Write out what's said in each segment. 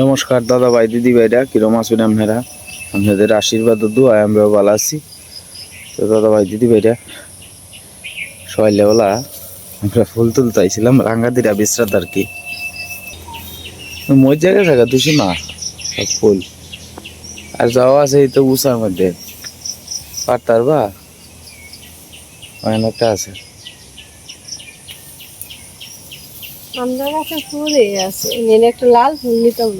নমস্কার, দাদা ভাই, দিদি ভাইরা, কিরম আছেন আপনারা? আপনাদের আশীর্বাদ দোয়া আমরাও ভালো আছি। তো দাদা ভাই, দিদি ভাইরা, সকালবেলা আমরা ফুল তুলতে আইছিলাম রাঙ্গাদিরা বিশ্রাত আর কি মই জায়গা জায়গা তুই না, সব ফুল। আর যাওয়া আছে এই তো উষার মধ্যে। পারতার বা অনেকটা আছে। কাছে ফুলে আছে। লাল ফুল নিতাম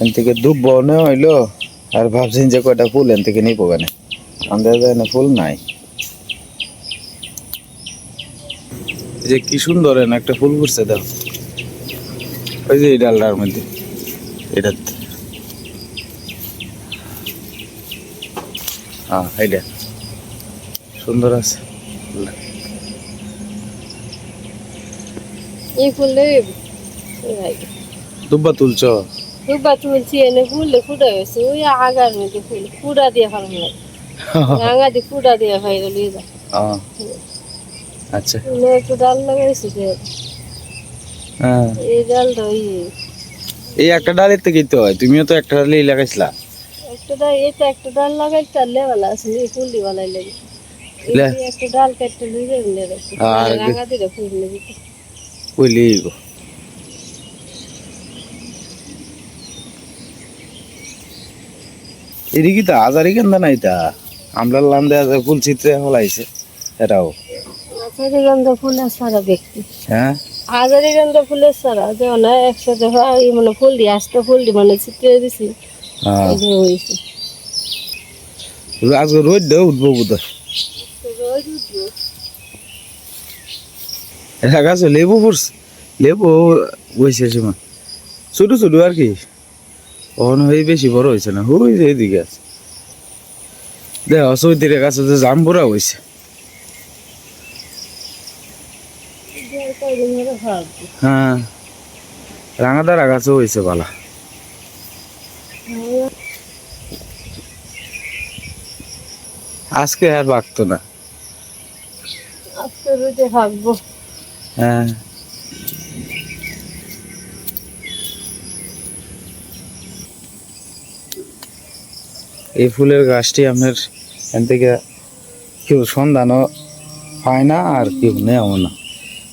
এন থেকে বনে হইল, আর ভাবছেন যে কয়টা ফুল এন থেকে নিবো কেন? আমাদের ফুল নাই। যে কি সুন্দর এন একটা ফুল ফুটছে দাও। ওই যে এই ডালটার মধ্যে। এটাতে হ্যাঁ এইটা। সুন্দর আছে। এই ফুলে দুব্বা তুলছ? দুবা তুলছি এনে ফুলে ফুটা হয়েছে। ওই আগার মধ্যে ফুল ফুটা দিয়ে ফেলাম রাঙা দিয়ে ফুটা দিয়ে হ্যাঁ। আচ্ছা। একটু ডাল লাগাইছি এই ডালটা ওই এই একটা ডালের থেকেই তো হয় তুমিও তো একটা ডালেই লাগাইছিলা। একটা ডাল এটা একটা ডাল লাগাই তার লেবালা আছে এই ফুলটি বালাই লাগে একটা ডাল কাটতে নিয়ে রাখছি আর রাঙা দিয়ে ফুল নিয়ে দিতে কইলি গো। এদিকে তো হাজারি কেন্দা নাই তা। আমরা লান্দে আছে ফুল চিত্রে হলাইছে এটাও। আচারি গন্ধা ফুলের সারা দেখতে। হ্যাঁ? হাজারি গন্ধা ফুলের সারা যে না একসাথে হয় মানে ফুল দিয়ে আস্তে ফুল দিয়ে মানে ছিটিয়ে দিছি। হ্যাঁ। আজকে রোদ দেও উঠবো বোধ রোজ উঠবো। এটা গাছে লেবু পড়ছে। লেবু বসে সীমা ছোট ছোট আর কি। কখন হয়ে বেশি বড় হয়েছে না যে এদিকে আছে। দেখ চৈতিরে গাছে যে জাম বুড়া হয়েছে হ্যাঁ রাঙাদারা গাছও হয়েছে বালা আজকে আর বাগতো না। আজকে রোজে ভাববো হ্যাঁ। এই ফুলের গাছটি আপনার এখান থেকে কেউ সন্ধানও হয় না আর কেউ নেও না।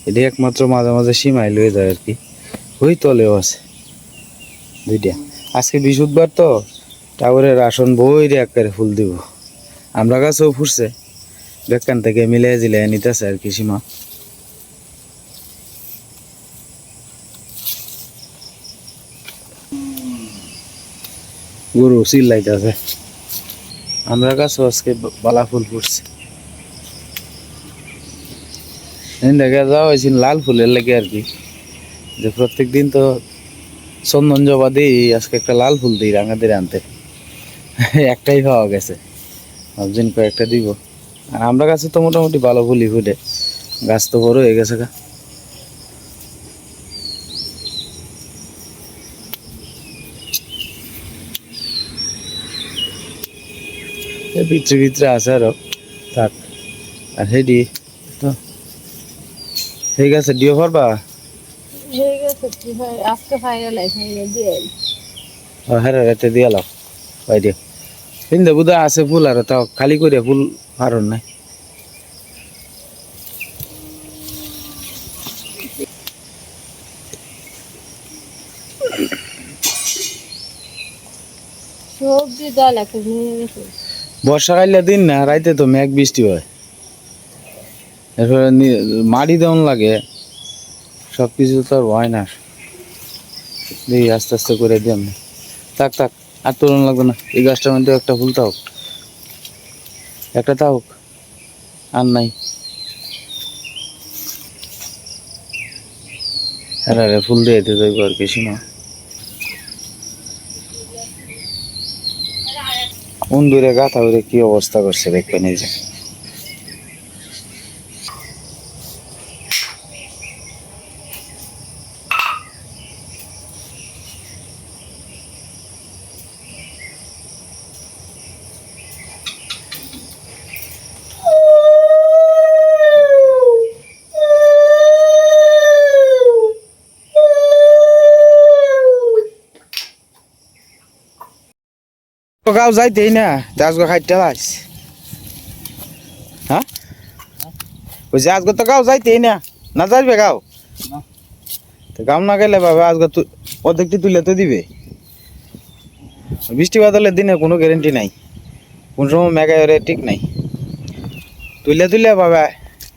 এটি একমাত্র মাঝে মাঝে সীমাই লয়ে যায় আর কি। ওই তলেও আছে। দুইটা। আজকে বৃহস্পতিবার তো। টাওয়ারের আসন বই রে একবারে ফুল দিব। আমরা গাছেও ফুটছে। বেকান থেকে মিলিয়ে জিলে নিতেছে আর কি সীমা। গরু চিল্লাইতেছে। আমরা কাছে আজকে বালা ফুল ফুটছে। দেখা যাওয়া হয়েছিল লাল ফুলের লেগে আর কি। যে প্রত্যেক দিন তো চন্দন জবা দিই, আজকে একটা লাল ফুল দিই রাঙাদের আনতে। একটাই পাওয়া গেছে। ভাবছেন কয়েকটা দিব। আর আমরা কাছে তো মোটামুটি ভালো ফুলই ফুটে। গাছ তো বড় হয়ে গেছে গা। ভিতরে ভিতরে আছে আরও। থাক। আর হেডি তো। ঠিক আছে ডিও পারবা হয়ে গেছে কি আজকে ফাইনাল ফাইনাল দিয়ে রাতে দিয়ে লাও পাই দিও। কিন্তু বুধা আছে ফুল আর তাও খালি করে ফুল আর নাই। সবজি একটা নিয়ে গেছে। বর্ষাকালে দিন না, রাইতে তো মেঘ বৃষ্টি হয়। এরপরে মাটি দেওয়ান লাগে সব কিছু তো আর হয় না। দেখি আস্তে আস্তে করে দিই থাক থাক, আর তোলন লাগবে না। এই গাছটার মধ্যে একটা ফুল থাক একটা থাক আর নাই। হ্যাঁ রে, ফুল দিয়ে দিতে আর কি সীমা উন্দুরে গাথা উড়ে কি অবস্থা করছে দেখবেন এই যে। গাও যাইতেই না আজকে খাইতে লাইস হ্যাঁ? ওই যে আজকে তো গাও যাইতেই না না যাইবে গাও? তো গাও না গেলে বাবা আজকে অর্ধেকটি তুলে তো দিবে। বৃষ্টি বাদলের দিনে কোনো গ্যারেন্টি নাই। কোন সময় মেঘা এরে ঠিক নাই। তুলে তুলে বাবা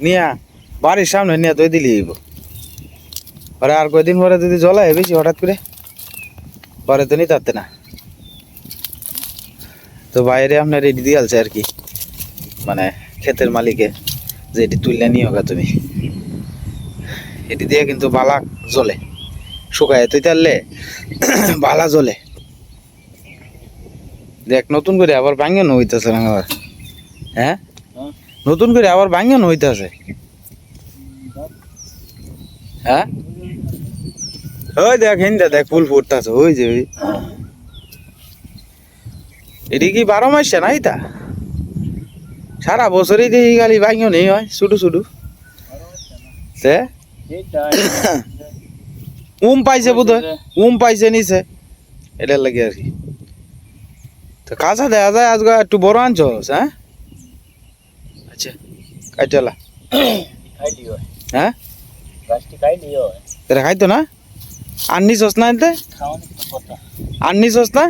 নিয়া বাড়ির সামনে নিয়ে তুই দিলি পরে আর কয়দিন পরে যদি জলায় বেশি হঠাৎ করে পরে তো নিতে না। তো বাইরে আপনার এটি দিয়ে আলছে আর কি। মানে ক্ষেতের মালিকে যে এটি তুললে নিয়ে হোক তুমি। এটি দিয়ে কিন্তু বালা জ্বলে। শুকায় তুই তাহলে বালা জ্বলে। দেখ নতুন করে আবার ভাঙানো হইতেছে আবার। হ্যাঁ? হ্যাঁ। নতুন করে আবার ভাঙানো হইতেছে। হ্যাঁ? ওই দেখ হিন্দা দেখ ফুল ফুটতেছে। ওই যে ওই। এটি কি বারো মাসে নাই তা? সারা বছরই দেখি খালি ভাঙিও নেই হয়, শুধু শুধু। উম পাইছে বোধ উম পাইছে নিছে এটার লাগে আর কি। তো কাঁচা দেখা যায়, আজকে একটু বড় আনছস হ্যাঁ? আচ্ছা কাইটালা হ্যাঁ? এটা খাইতো না? আর নিছস না এতে আর না?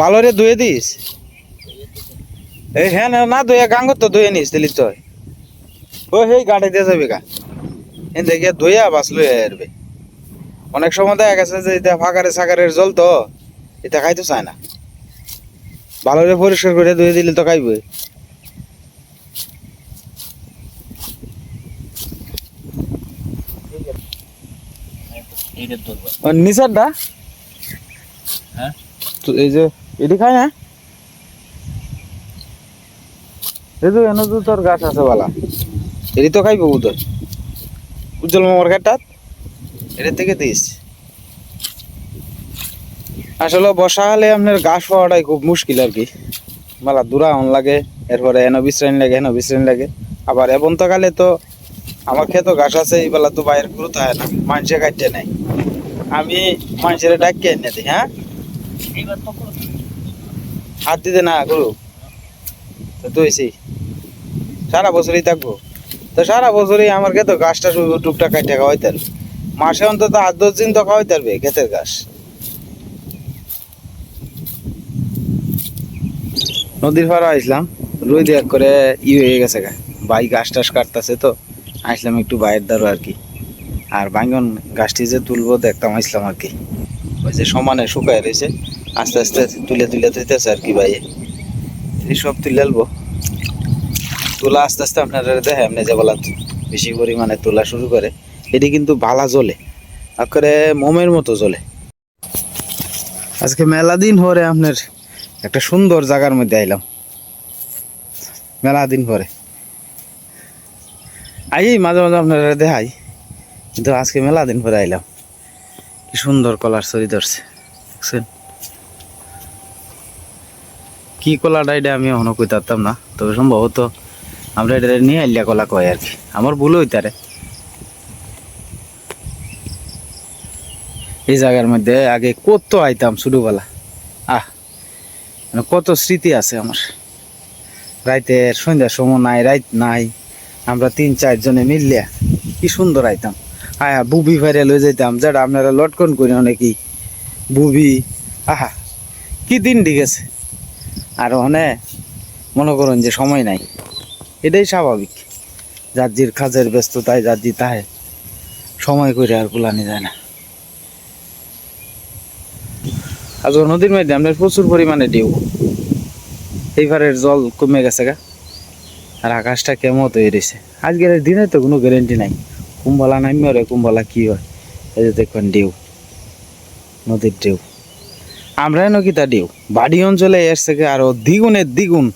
ভালো রে ধুয়ে দিস। হ্যাঁ না, ধুয়ে গাঙ্গর তো ধুয়ে নিস দিলি তো। ও সেই গাড়ি দিয়ে যাবি গা। এন দেখে ধুয়ে বাস লইয়া অনেক সময় দেখা গেছে যে এটা ফাঁকারে সাকারের জল তো এটা খাইতে চায় না। ভালো করে পরিষ্কার করে ধুয়ে দিলে তো খাইবে আর হ্যাঁ? তো এই যে এটি খায় না? এই তো এনে তো তোর গাছ আছে বালা এটি তো খাইবো উদয় উজ্জ্বল মামার ঘাটটাত এটা থেকে দিস। আসলে বর্ষাকালে আপনার ঘাস পাওয়াটাই খুব মুশকিল আর কি। মেলা দূরা অন লাগে এরপরে এনো বিশ্রাম লাগে এনো বিশ্রাম লাগে। আবার এবন্তকালে তো আমার ক্ষেত ঘাস আছে, এই বেলা তো বাইরের গুরুত্ব হয় না মানুষে কাটতে নেই। আমি মানুষের ডাকিয়ে এনে দিই হ্যাঁ? হাত দিতে না গরু। তুইছি সারা বছরই থাকব। তো সারা বছরই আমার ক্ষেত গাছটা শুধু টুকটাক কাটে খাওয়াইতে পারবে মাসে অন্তত আট দশ দিন তো খাওয়াই পারবে ক্ষেতের ঘাস। নদীর পাড়া আসলাম রুই দেখ করে ই হয়ে গেছে গা। ভাই গাছ টাছ কাটতেছে তো। আসলাম একটু বাইরের দ্বারও আর কি। আর বাঙ্গন গাছটি যে তুলবো দেখতাম আসলাম আর কি। ওই যে সমানে শুকায় রয়েছে, আস্তে আস্তে তুলে তুলে তুলতেছে আর কি ভাই এই সব তুলে আলবো তোলা আস্তে আস্তে আপনারা দেখে এমনি যে বলা বেশি পরিমাণে তোলা শুরু করে, এটি কিন্তু ভালা জ্বলে করে মোমের মতো জ্বলে। আজকে মেলা দিন পরে আপনার একটা সুন্দর জায়গার মধ্যে আইলাম। মেলা দিন পরে। আই মাঝে মাঝে আপনারা দেখাই। কিন্তু আজকে মেলা দিন পরে আইলাম। কি সুন্দর কলার ছড়ি ধরছে, দেখছেন? কি কলাটা এটা আমি এখনও কই পারতাম না, তবে সম্ভবত আমরা এটা নিয়ে আইলিয়া কলা কয় আর কি। আমার ভুল হইতারে এই জায়গার মধ্যে আগে কত আইতাম ছোটবেলা। আহ মানে কত স্মৃতি আছে আমার। রাইতের সন্ধ্যার সময় নাই, রাইত নাই। আমরা তিন চারজনে মিললিয়া কি সুন্দর আইতাম। আয়া, বুবি ফাইরে লয়ে যাইতাম যেটা আপনারা লটকন করি অনেকেই। বুবি, আহা, কি দিন ঠিক আছে আর ওখানে মনে করুন যে সময় নাই। এটাই স্বাভাবিক। যার জির কাজের ব্যস্ততায়, যার জি তাহে সময় করে আর কুলানি যায় না। আজ নদীর মধ্যে আপনার প্রচুর পরিমাণে ঢেউ। এইবারের জল কমে গেছে গা। আর আকাশটা কেমন তৈরি রয়েছে আজকের দিনে তো কোনো গ্যারেন্টি নাই। কুম্বলা নামি আর কুম্বলা কী হয়? এই যে দেখবেন ঢেউ। নদীর ঢেউ। আমরা নাকি তা ঢেউ? বাড়ি অঞ্চলে এর থেকে আরও দ্বিগুণের দ্বিগুণ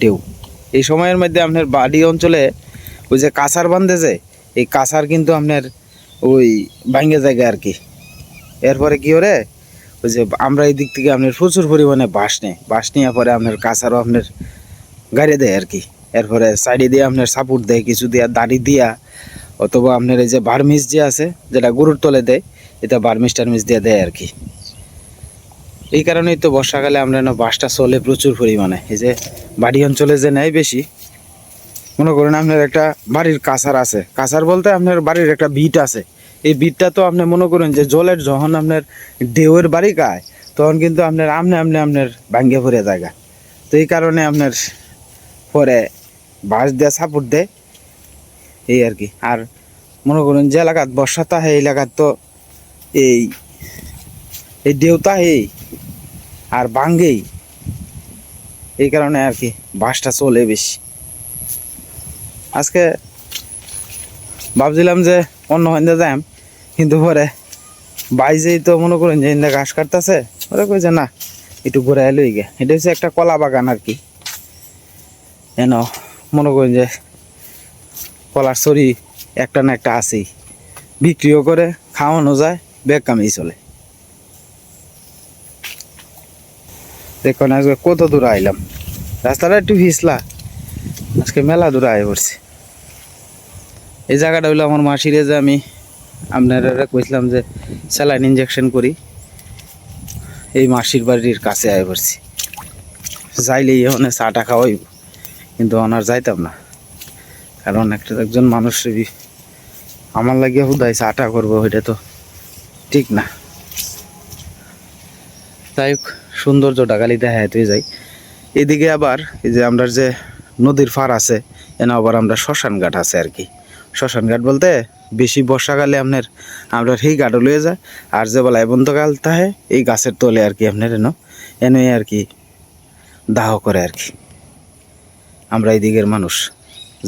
ডেউ এই সময়ের মধ্যে আপনার বাড়ি অঞ্চলে ওই যে কাঁসার বান্ধে যে, এই কাঁসার কিন্তু আপনার ওই ভাঙ্গে জায়গা আর কি। এরপরে কী ওরে? ওই যে আমরা এই দিক থেকে আপনার প্রচুর পরিমাণে বাঁশ নেই। বাঁশ নেওয়ার পরে আপনার কাঁসারও আপনার গাড়ি দেয় আর কি। এরপরে সাইডে দিয়ে আপনার সাপোর্ট দেয়, কিছু দিয়া দাড়ি দিয়া, অথবা আপনার এই যে বার্মিস যে আছে, যেটা গরুর তলে দেয়, এটা বার্মিস টার্মিস দিয়ে দেয় আর কি। এই কারণেই তো বর্ষাকালে আমরা না বাসটা চলে প্রচুর পরিমাণে। এই যে বাড়ি অঞ্চলে যে নেয় বেশি, মনে করেন আপনার একটা বাড়ির কাছার আছে। কাছার বলতে আপনার বাড়ির একটা বিট আছে। এই বিটটা তো আপনি মনে করেন যে জলের যখন আপনার ঢেউয়ের বাড়ি গায়, তখন কিন্তু আপনার আমনে আমনে আপনার ভাঙ্গে ভরে জায়গা। তো এই কারণে আপনার পরে বাঁশ দিয়ে সাপোর্ট দেয়। এই আর কি। আর মনে করুন যে এলাকাত বর্ষা তাহে এই এলাকাত তো এই এই দেউতা এই আর বাঙ্গেই। এই কারণে আর কি বাসটা চলে বেশি। আজকে ভাবছিলাম যে অন্য হইন্দে যাম কিন্তু পরে বাইজেই তো মনে করেন যে ইন্দা ঘাস কাটতেছে, ওরা কইছে না, একটু ঘুরে এলো গে এটা হচ্ছে একটা কলা বাগান আর কি। যেন মনে করেন যে কলার ছড়ি একটা না একটা আছেই। বিক্রিও করে, খাওয়ানো যায় বেগ কামেই চলে। দেখুন, আজকে কত দূর আইলাম। রাস্তাটা একটু ভিসলা আজকে মেলা দূরে আয় পড়ছি। এই জায়গাটা হইল আমার মাসিরে যে আমি আপনারা কইছিলাম যে স্যালাইন ইঞ্জেকশন করি। এই মাসির বাড়ির কাছে আয় পড়ছি। যাইলেই ওখানে চাটা খাওয়াইব। কিন্তু ওনার যাইতাম না। কারণ একটা একজন মানুষ আমার লাগিয়ে হুদাই চাটা করব, ওইটা তো ঠিক না। যাই হোক, সৌন্দর্যটা খালি দেখা তুই যাই। এদিকে আবার এই যে আমরা যে নদীর ফার আছে, এনে আবার আমরা শ্মশান ঘাট আছে আর কি। শ্মশান ঘাট বলতে বেশি বর্ষাকালে আপনার, আমরা সেই ঘাটও লয়ে যায় আর যে বলা বন্ধকাল তাহে এই গাছের তলে আর কি আপনার এনো, এনে আর কি দাহ করে আর কি। আমরা এই দিকের মানুষ।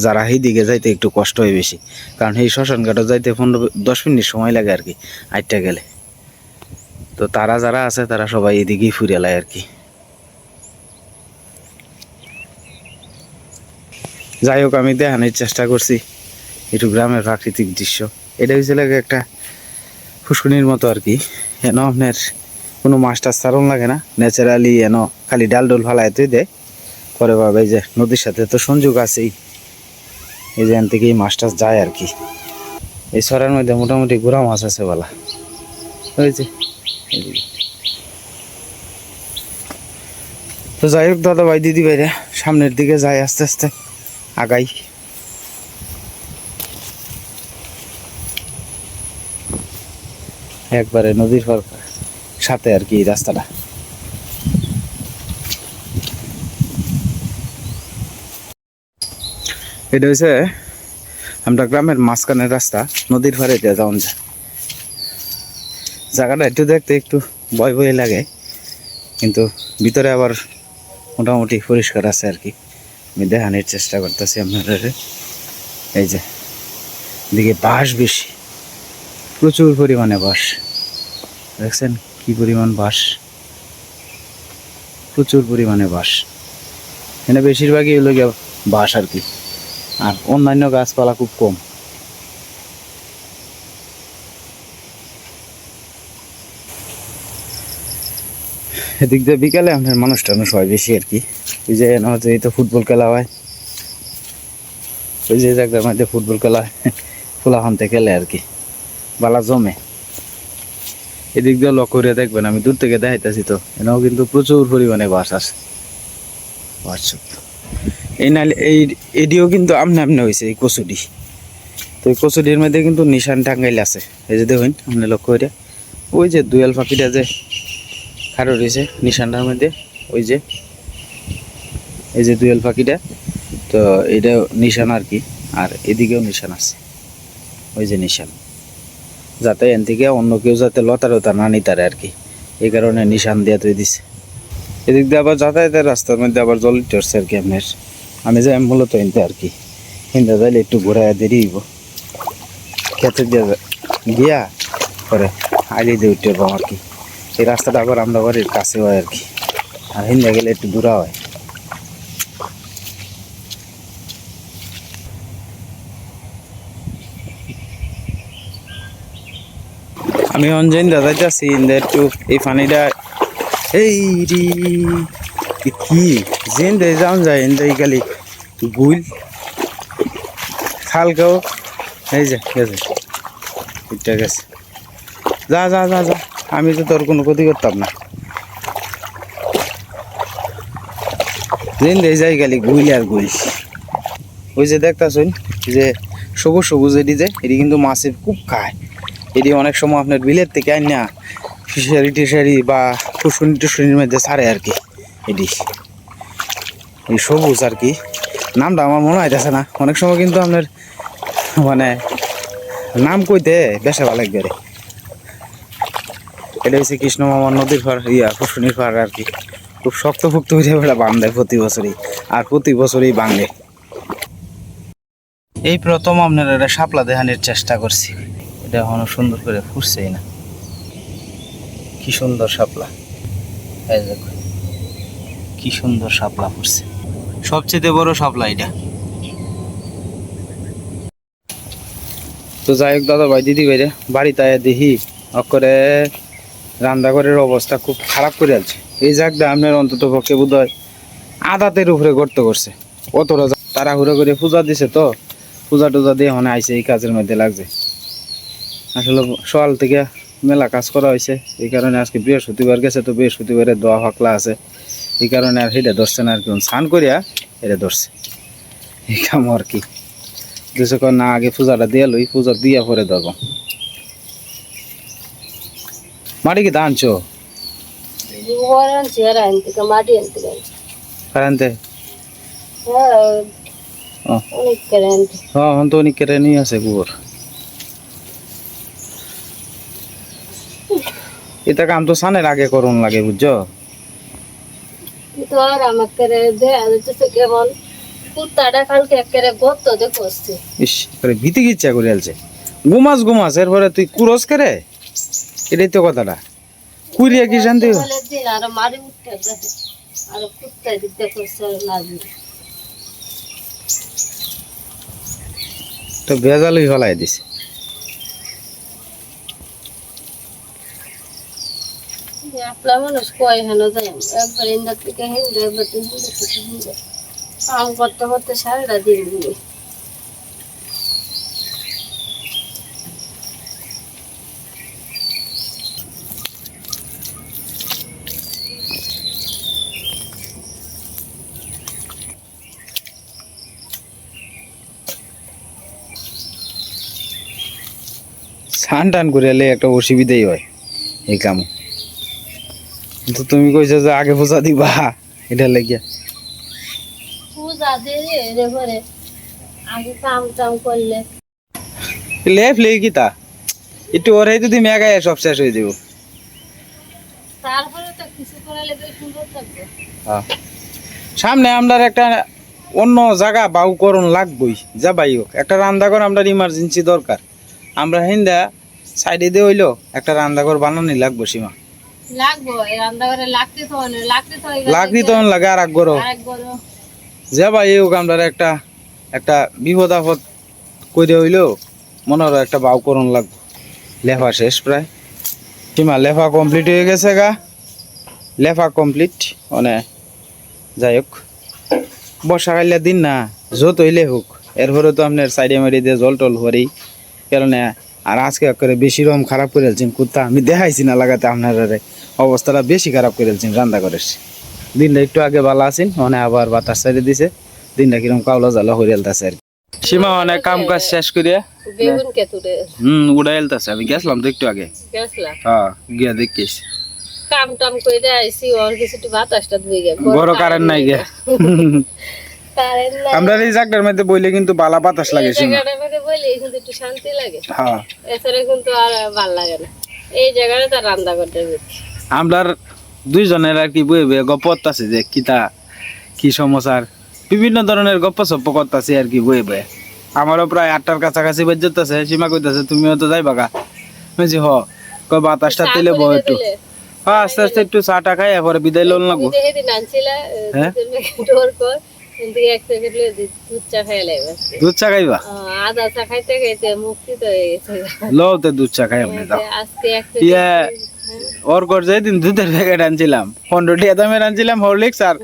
যারা এই দিকে যাইতে একটু কষ্ট হয় বেশি। কারণ এই শ্মশান ঘাটও যাইতে পনেরো, দশ মিনিট সময় লাগে আর কি, আটটা গেলে। তো তারা যারা আছে, তারা সবাই এদিকেই ফুরে লায় আর কি। যাই হোক, আমি দেখানোর চেষ্টা করছি একটু গ্রামের প্রাকৃতিক দৃশ্য। এটা হয়েছিল একটা ফুসকুনির মতো আর কি। এন আপনার কোনো মাছ টাছ চারণ লাগে না। ন্যাচারালি এন খালি ডাল ডোল ফালাইতে দেয়। পরে বাবা এই যে নদীর সাথে তো সংযোগ আছেই। এই যে এখান থেকে এই মাছ টাছ যায় আর কি। এই সরার মধ্যে মোটামুটি গোড়া মাছ আছে বলা। হয়েছে তো যাই হোক দাদা ভাই দিদি ভাইরা সামনের দিকে যাই আস্তে আস্তে, আগাই। একবারে নদীর সাথে আর কি রাস্তাটা। এটা হচ্ছে আমরা গ্রামের মাঝখানের রাস্তা, নদীর পাড়ে দিয়ে যাওয়া যায়। জায়গাটা একটু দেখতে একটু ভয় ভয় লাগে, কিন্তু ভিতরে আবার মোটামুটি পরিষ্কার আছে আর কি। আমি দেখানোর চেষ্টা করতেছি আপনাদের। এই যে দিকে বাঁশ বেশি, প্রচুর পরিমাণে বাঁশ। দেখছেন কি পরিমাণ বাঁশ? প্রচুর পরিমাণে বাঁশ। এখানে বেশিরভাগই হলো গিয়ে বাঁশ আর কি। আর অন্যান্য গাছপালা খুব কম। এদিক দিয়ে বিকালে আমাদের মানুষ টানুষ হয় বেশি আর কি। ওই যে এই তো ফুটবল খেলা হয়। ওই যে জায়গার মধ্যে ফুটবল খেলা হয়। ফুলাহান্তে খেলে আর কি। বালা জমে। এদিক দিয়ে লক্ষ্য করে দেখবেন, আমি দূর থেকে দেখাইতেছি তো। এনাও কিন্তু প্রচুর পরিমাণে বাস আছে। হোয়াটসঅ্যাপ এই নালে এই এডিও কিন্তু আমনে আমনে হয়েছে এই কচুডি। তো এই কচুডির মধ্যে কিন্তু নিশান টাঙ্গাইল আছে। এই যে দেখুন আপনি লক্ষ্য করে ওই যে দুয়াল পাখিটা যে খারো রয়েছে নিশানটার মধ্যে, ওই যে এই যে দুয়াল পাখিটা তো এটা নিশান আর কি, আর এদিকেও নিশান আছে। ওই যে নিশান। যাতে এন থেকে অন্য কেউ যাতে লতার লতা না নিতারে আর কি। এই কারণে নিশান দিয়ে তুই দিছে। এদিক দিয়ে আবার যাতায়াতের রাস্তার মধ্যে আবার জল টরছে আর কি আপনার আমি যাই মূলত এনতে আর কি। হিন্দা যাইলে একটু ঘোরায় দেরি হইব। খেতে দিয়ে যা- গিয়া পরে আইলি দিয়ে উঠতে পারব আর কি। এই রাস্তাটা আবার আমরা বাড়ির কাছে হয় আর কি। আর হিন্দা গেলে একটু দূরা হয়। আমি অঞ্জন দাদা যাচ্ছি একটু এই পানিটা এই রি কি? যেন দে যাওন যায় ইন্দা এই খালি গুল খালকেও এই যে গেছে ঠিকঠাক গেছে। যা যা যা যা, আমি তো তোর কোনো ক্ষতি করতাম না। দিন যাই গেলি গুইল আর গুইল ওই যে দেখতাছুন যে সবুজ সবুজ এটি যে, এটি কিন্তু মাছের খুব খায়। এটি অনেক সময় আপনার বিলের থেকে আন না ফিশারি টিশারি বা টুসুনি টুসুনির মধ্যে ছাড়ে আর কি এটি। এই সবুজ আর কি। নামটা আমার মনে হইতেছে না। অনেক সময় কিন্তু আপনার মানে নাম কইতে বেশা ভালো লাগবে রে। এটা হচ্ছে কৃষ্ণ মামার নদীর পার ইয়া কুসুনির পার আর কি। খুব শক্ত ফুক্ত হয়ে যাবে বান দেয় প্রতি বছরই, আর প্রতি বছরই বাংলে এই প্রথম আপনার এটা সাপলা দেখানোর চেষ্টা করছি। এটা এখনও সুন্দর করে ফুটছেই না। কি সুন্দর সাপলা কি সুন্দর সাপলা ফুটছে। সবচেয়ে বড় শাপলা এটা তো যাই হোক দাদা ভাই, দিদি ভাইরে বাড়িতে আয়া দেখি অকরে রান্নাঘরের অবস্থা খুব খারাপ করে আছে এই জায়গাটা আপনার অন্তত পক্ষে বোধ হয় আদাতের উপরে গর্ত করছে। অতটা তাড়াহুড়ো করে পূজা দিছে তো, পূজা টুজা দিয়ে মনে আইসে এই কাজের মধ্যে লাগছে। আসলে সকাল থেকে মেলা কাজ করা হয়েছে এই কারণে আজকে বৃহস্পতিবার গেছে, তো বৃহস্পতিবারে দোয়া ফাকলা আছে। এই কারণে আর সেটা ধরছে না আর কি। স্নান করিয়া এটা ধরছে। এই কাম আর কি। দুশো না আগে পূজাটা দিয়ে লই পূজা দিয়া পরে ধরবো। মাটি কি কারেন্টে হ্যাঁ আনতে। হ্যাঁ অনেক কেটে নিয়ে আছে গোবর। এটা কাম তো সানের আগে করুন লাগে বুঝছ? কিন্তু আমাকে দেয়া যাচ্ছে কেমন কুত্তাটা কালকে একেবারে গত দেখছে ইস করে ভীতি ইচ্ছা করে আলছে। ঘুমাস ঘুমাস এরপরে তুই কুরস করে এটাই তো কথাটা। কি শান্তি? আর মারি উঠতে গেছে আর কুত্তা দিতে করছে আর তো ভেজালই হলাই দিছে। একলা মানুষ কয় হেন যায় একবার ইন্দার থেকে হিন্দু, একবার তো হিন্দু থেকে হিন্দু। কাম করতে করতে সারাটা দিন দিবে স্নান টান করে এলে একটা অসুবিধাই হয় এই কাম। কিন্তু তুমি কইছো যে আগে পূজা দিবা। এটা লেগিয়া। পূজা দিয়ে রে করে আগে কাম টাম করলে। লেফ লেগে কি তা? একটু ওরাই যদি মেঘায় সব শেষ হয়ে যাব তারপরে তো কিছু করালে বেশ সুন্দর থাকবে। হ্যাঁ। সামনে আমরা একটা অন্য জায়গা বাউকরণ লাগবই। যাবাই হোক একটা রান্নাঘর আমরা ইমার্জেন্সি দরকার। আমরা হিন্দা সাইডে দিয়ে হইল একটা রান্নাঘর বানানি লাগবো সীমা। লাগবো এই লাগতে তো লাগতে তো গেছে লাগে আর এক গরো। আরেক বড় যাবাই হোক একটা একটা বিপদ আপদ করে হইল মনে হয় একটা বাউকরণ লাগবো। লেফা শেষ প্রায়। লেফা কমপ্লিট হয়ে গেছে গা? লেফা কমপ্লিট মানে যাই হোক। দিন না যত হইলে হোক। এরপরে তো আপনার সাইডে মারি দিয়ে জল টল হরেই কারণে আর আজকে করে বেশি রকম খারাপ করে কুত্তা। আমি দেখাইছি না লাগাতে আপনারা অবস্থাটা বেশি খারাপ করে ফেলছেন রান্না করে দিনটা একটু আগে ভালো আছেন মানে আবার বাতাস সাইডে দিছে। দিনটা কীরকম কাউলা জ্বালা হয়ে এলতাছে আর কি। সীমা অনেক কাম কাজ শেষ করিয়া হুম উড়া এলতাছে আমি গেছিলাম তো একটু আগে। হ্যাঁ গিয়া দেখিস। কাম টাম করে আইসি ওর কিছু বাতাসটা ধুয়ে গে বড় কারেন্ট নাই গে। আমরা এই জায়গাটার মধ্যে বইলে কিন্তু বালা বাতাস লাগে সীমা। জায়গাটার মধ্যে বলি কিন্তু একটু শান্তি লাগে। হ্যাঁ। এছাড়া কিন্তু আর ভালো লাগে না। এই জায়গাটা তার রান্না করতে হচ্ছে আমরার দুইজনের আর কি বই বই গপ্প আছে যে কিতা কি সমস্যার। বিভিন্ন ধরনের গপ্প সপ্প করতেছে আর কি বই বই আমারও প্রায় আটটার কাছাকাছি আছে সীমা কইতাছে তুমিও তো যাই গা? বুঝছি হ। কয় বাতাসটা তেলে বউ একটু। হ্যাঁ আস্তে আস্তে একটু চা টা খাই এরপরে বিদায় লোন লাগবো। হ্যাঁ? দুধ চা খাইবা? আদা চা খাইতে খাইতে মুক্তি তো লও তো দুধ চা খাই আপনি দাও। আজকে এক ওর যেদিন দুধের প্যাকেট আনছিলাম। পনেরো টিয়া দামের আনছিলাম হরলিক্স আর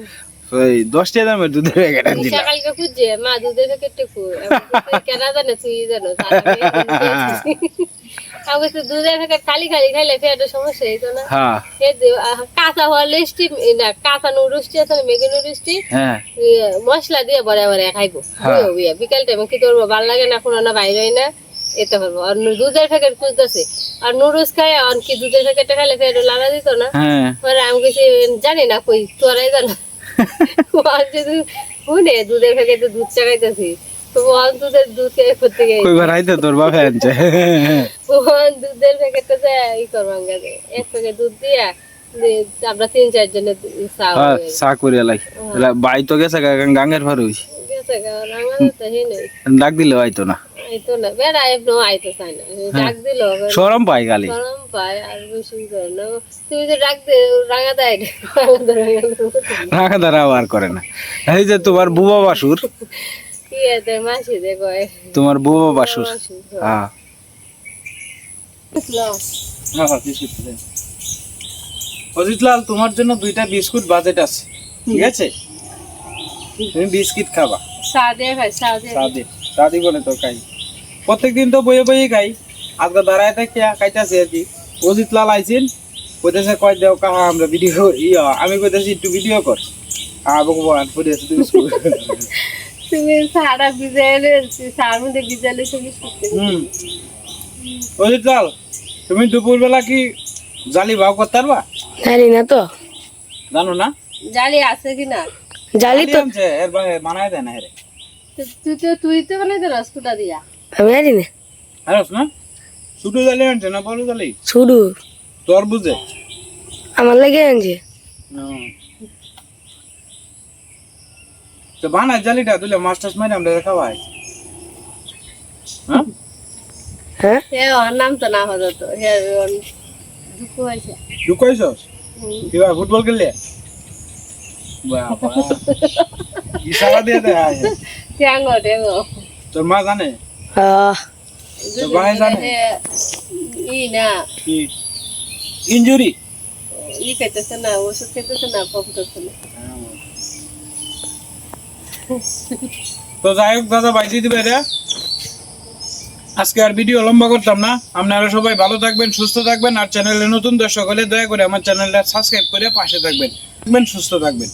ওই দশ টাকা দামের দুধের প্যাকেট তুই দিলা সকালকে খুঁজছে মা দুধের প্যাকেটটা খুব কেন জানে তুই জানো আমি তো দুধের প্যাকেট খালি খালি খাইলে পেটের সমস্যা হইতো না। হ্যাঁ। কাঁচা না কাঁচা নুডলসটি আছে না মেগি নুডলসটি হ্যাঁ। ইয়ে, মশলা দিয়ে বড়ে বড়ে খাইবো। হ্যাঁ। বিকাল টাইমে কি করব? ভালো লাগে না কোনো না বাইরে হয় না। এতে পারব আর দুধের প্যাকেট খুঁজতেছে। আর নুডলস খাই আর কি দুধের প্যাকেটটা খাইলে পেটে লাগা দিত না? হ্যাঁ। পরে আমি কিছু জানি না কই তোরাই জানো। আর যদি শুনে দুধের প্যাকেটে দুধ চাকাইতেছি দুধের দুধ খেয়ে করতে গিয়ে কইবার আইতে তোর বাপে আনছে। ওখান দুধের প্যাকেটটা যে ই করবাম গেছে এক প্যাকেট দুধ দিয়া আমরা তিন চার চা হ্যাঁ চা করিয়া লাই। বাই তো গেছে গা- গাঙ্গের ফার হইছে। গেছে গা, আমাদের তো হে নেই। ডাক দিলে আইতো না। আইতো না বেড়া এমন আইতো চাই না ডাক দিল সরম পাই গালি। আর করে না। তুমি যে ডাক দে রাঙা দেয় রাঙা দেয় রাঙা দেয় রাখা দ্বারা আর করে না। এই যে তোমার বুবা বাসুর কি মাসি দে কয়। তোমার বুবা বাসুর হ্যাঁ। অজিতলাল তোমার জন্য দুইটা বিস্কুট বাজেট আছে। ঠিক আছে? তুমি বিস্কিট খাবা। চা দিয়ে খাই চা দিয়ে। চা দে চা তো খাই? প্রত্যেকদিন তো বইয়ে বইয়ে খাই। আজকে দাঁড়ায় থাকি খাইতেছি আর কি। অজিতলাল আইছেন কইতেছে কয় দেও কাহা আমরা ভিডিও ইয়া আমি কইতেছি একটু ভিডিও কর। আ ভগবান পড়ে আছে তুমি তুমি সারা বিজাইলে সার মধ্যে বিজাইলে তুমি হুম। অজিতলাল তুমি দুপুরবেলা কি জালি ভাও করতে পারবা? জানি না তো। জানো না? জালি আছে কি না? জানি তো। এর বাইরে মানায় দেয় না তো- তুই তো তুই তো তো রসকুটা দিয়া। আমি জানি না। হ্যাঁ না ছোটো জালি আনছে না বড় জালি? শুরু তোর বুঝে? আমার লাগে আনছে। তো বানায় জালিটা তুলে মাছ টাছ মারে আমরা খাওয়াই। হ্যাঁ? হ্যাঁ? ওর নাম তো না হতো ফুটবল খেললে? বাবা। ইশারা দিয়ে দে আয় ট্যাঙ্গো ট্যাঙ্গো তোর মা জানে? আহ, তোর ভাই জানে হে ই না কি ইনজুরি ই খাইতেছে না ওষুধ খাইতেছে না পমতেছে না তো যাই হোক দাদা বাইসি দিবে রে। আজকে আর ভিডিও লম্বা করতাম না। আপনারা সবাই ভালো থাকবেন সুস্থ থাকবেন আর চ্যানেলে নতুন দর্শক হলে দয়া করে আমার চ্যানেলটা সাবস্ক্রাইব করে পাশে থাকবেন। থাকবেন সুস্থ থাকবেন।